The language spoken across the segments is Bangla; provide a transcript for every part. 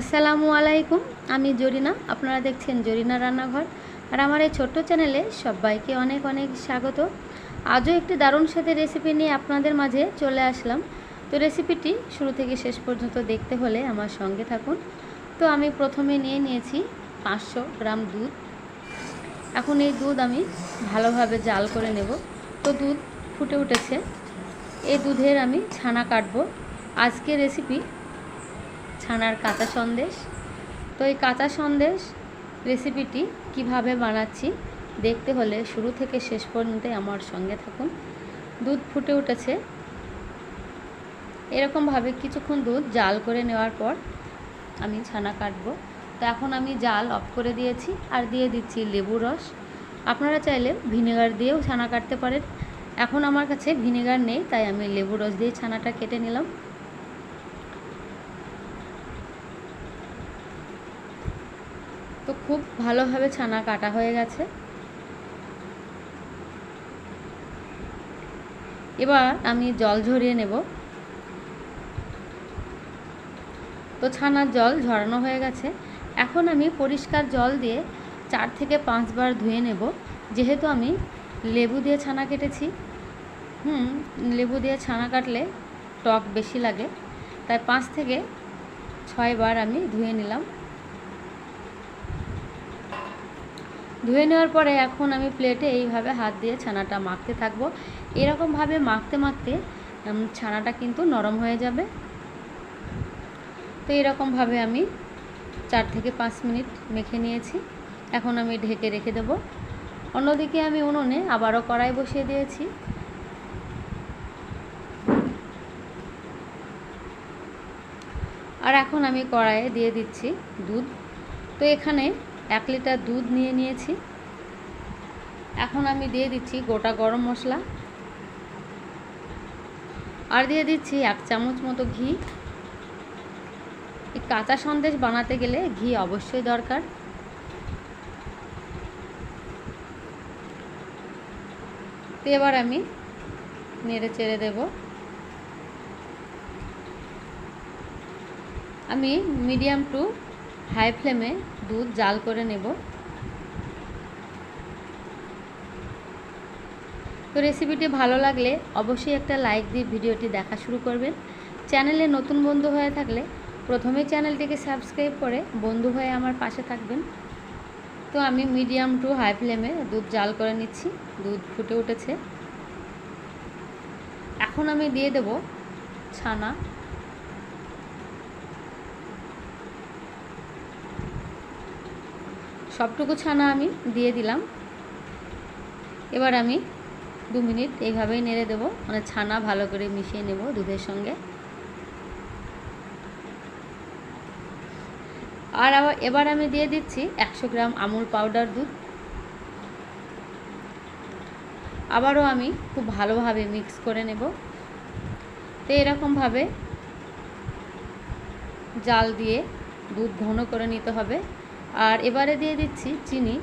আসসালামু আলাইকুম, আমি জরিনা, আপনারা দেখছেন জরিনা রান্নাঘর। আর আমার এই ছোট্ট চ্যানেলে সবাইকে অনেক অনেক স্বাগত। আজও একটি দারুণ সাথে রেসিপি নিয়ে আপনাদের মাঝে চলে আসলাম। তো রেসিপিটি শুরু থেকে শেষ পর্যন্ত দেখতে হলে আমার সঙ্গে থাকুন। তো আমি প্রথমে নিয়ে নিয়েছি পাঁচশো গ্রাম দুধ। এখন এই দুধ আমি ভালোভাবে জাল করে নেব। তো দুধ ফুটে উঠেছে। এই দুধের আমি ছানা কাটবো। আজকে রেসিপি ছানার কাঁচা সন্দেশ। তো এই কাঁচা সন্দেশ রেসিপিটি কীভাবে বানাচ্ছি দেখতে হলে শুরু থেকে শেষ পর্যন্ত আমার সঙ্গে থাকুন। দুধ ফুটে উঠেছে। এরকমভাবে কিছুক্ষণ দুধ জাল করে নেওয়ার পর আমি ছানা কাটবো। তো এখন আমি জাল অফ করে দিয়েছি আর দিয়ে দিচ্ছি লেবু রস। আপনারা চাইলে ভিনেগার দিয়েও ছানা কাটতে পারেন। এখন আমার কাছে ভিনেগার নেই, তাই আমি লেবু রস দিয়ে ছানাটা কেটে নিলাম। খুব ভালোভাবে ছানা কাটা হয়ে গেছে। এবার আমি জল ঝরিয়ে নেব। তো ছানার জল ঝরানো হয়ে গেছে। এখন আমি পরিষ্কার জল দিয়ে চার থেকে পাঁচবার ধুয়ে নেব। যেহেতু আমি লেবু দিয়ে ছানা কেটেছি, হুম, লেবু দিয়ে ছানা কাটলে টক বেশি লাগে। তাই পাঁচ থেকে ছয়বার আমি ধুয়ে নিলাম। ধুয়ে নেওয়ার পরে এখন আমি প্লেটে এইভাবে হাত দিয়ে ছানাটা মাখতে থাকব। এরকমভাবে মাখতে মাখতে ছানাটা কিন্তু নরম হয়ে যাবে। তো এরকমভাবে আমি চার থেকে পাঁচ মিনিট মেখে নিয়েছি। এখন আমি ঢেকে রেখে দেব। অন্যদিকে আমি উনুনে আবারও কড়াই বসিয়ে দিয়েছি। আর এখন আমি কড়াইয়ে দিয়ে দিচ্ছি দুধ। তো এখানে এক লিটার দুধ নিয়ে নিয়েছি। এখন আমি দিয়ে দিচ্ছি গোটা গরম মশলা। আর দিয়ে দিচ্ছি এক চামচ মতো ঘি। এই কাঁচা সন্দেশ বানাতে গেলে ঘি অবশ্যই দরকার। তো এবার আমি নেড়ে চেড়ে দেব। আমি মিডিয়াম টু হাই ফ্লেমে দুধ জাল করে নেব। তো রেসিপিটি ভালো লাগলে অবশ্যই একটা লাইক দিয়ে ভিডিওটি দেখা শুরু করবেন। চ্যানেলে নতুন বন্ধু হয়ে থাকলে প্রথমে চ্যানেলটিকে সাবস্ক্রাইব করে বন্ধু হয়ে আমার পাশে থাকবেন। তো আমি মিডিয়াম টু হাই ফ্লেমে দুধ জাল করে নিচ্ছি, দুধ ফুটে উঠেছে। এখন আমি দিয়ে দেব ছানা। সবটুকু ছানা আমি দিয়ে দিলাম। এবার আমি দু মিনিট এইভাবেই নেড়ে দেবো মানে ছানা ভালো করে মিশিয়ে নেব দুধের সঙ্গে। আর আবার এবার আমি দিয়ে দিচ্ছি একশো গ্রাম আমুল পাউডার দুধ। আবারও আমি খুব ভালোভাবে মিক্স করে নেব। তো এরকমভাবে জাল দিয়ে দুধ ঘন করে নিতে হবে। আর এবারে দিয়ে দিচ্ছি চিনি।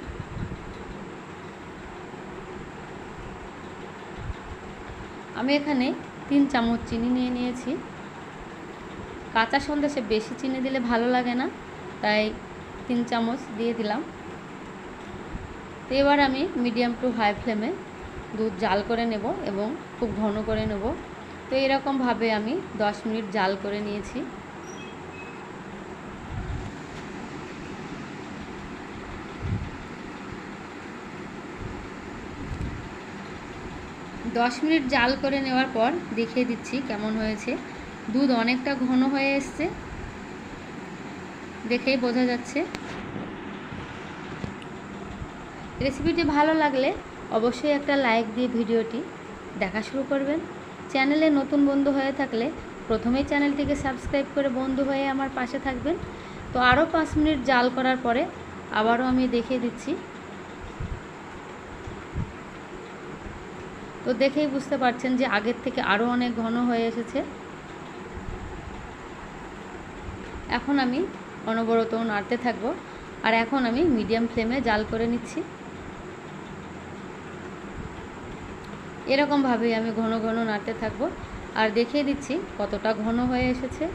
আমি এখানে তিন চামচ চিনি নিয়ে নিয়েছি। কাঁচা সন্দেশে বেশি চিনি দিলে ভালো লাগে না, তাই তিন চামচ দিয়ে দিলাম। তো এবার আমি মিডিয়াম টু হাই ফ্লেমে দুধ জাল করে নেব এবং খুব ঘন করে নেব। তো এরকমভাবে আমি দশ মিনিট জাল করে নিয়েছি। দশ মিনিট জাল করে নেওয়ার পর দেখিয়ে দিচ্ছি কেমন হয়েছে। দুধ অনেকটা ঘন হয়ে এসছে। দেখেই বোঝা যাচ্ছে। রেসিপিটি ভালো লাগলে অবশ্যই একটা লাইক দিয়ে ভিডিওটি দেখা শুরু করবেন। চ্যানেলে নতুন বন্ধু হয়ে থাকলে প্রথমেই চ্যানেলটিকে সাবস্ক্রাইব করে বন্ধু হয়ে আমার পাশে থাকবেন। তো আরও পাঁচ মিনিট জাল করার পরে আবারও আমি দেখিয়ে দিচ্ছি তো দেখেই বুঝতে পারছেন যে আগের থেকে আরও অনেক ঘন হয়ে এসেছে। এখন আমি অনবরত নাড়তে থাকব। আর এখন আমি মিডিয়াম ফ্লেমে জাল করে নিচ্ছি। এরকমভাবেই আমি ঘন ঘন নাড়তে থাকব। আর দেখিয়ে দিচ্ছি কতটা ঘন হয়ে এসেছে।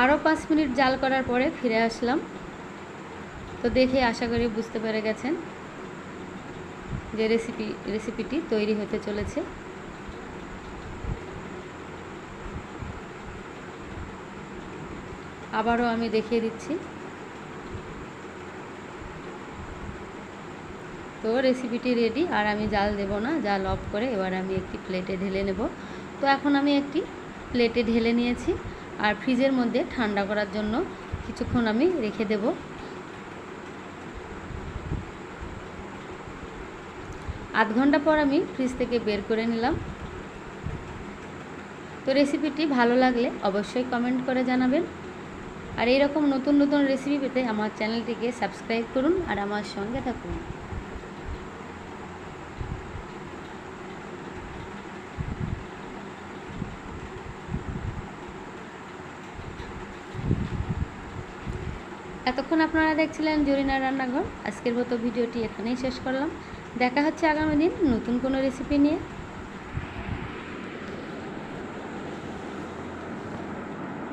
আরও পাঁচ মিনিট জাল করার পরে ফিরে আসলাম। তো দেখে আশা করি বুঝতে পেরে গেছেন যে রেসিপি রেসিপিটি তৈরি হতে চলেছে। আবারও আমি দেখিয়ে দিচ্ছি। তো রেসিপিটি রেডি আর আমি জাল দেব না, জাল অফ করে এবার আমি একটি প্লেটে ঢেলে নেব। তো এখন আমি একটি প্লেটে ঢেলে নিয়েছি। আর ফ্রিজের মধ্যে ঠান্ডা করার জন্য কিছুক্ষণ আমি রেখে দেব। আধ ঘণ্টা পর আমি ফ্রিজ থেকে বের করে নিলাম। তো রেসিপিটি ভালো লাগলে অবশ্যই কমেন্ট করে জানাবেন। আর এইরকম নতুন নতুন রেসিপি পেতে আমার চ্যানেলটিকে সাবস্ক্রাইব করুন আর আমার সঙ্গে থাকুন। এতক্ষণ আপনারা দেখছিলেন জরিনার রান্নাঘর। আজকের মতো ভিডিওটি এখানেই শেষ করলাম। দেখা হচ্ছে আগামী দিন নতুন কোনো রেসিপি নিয়ে।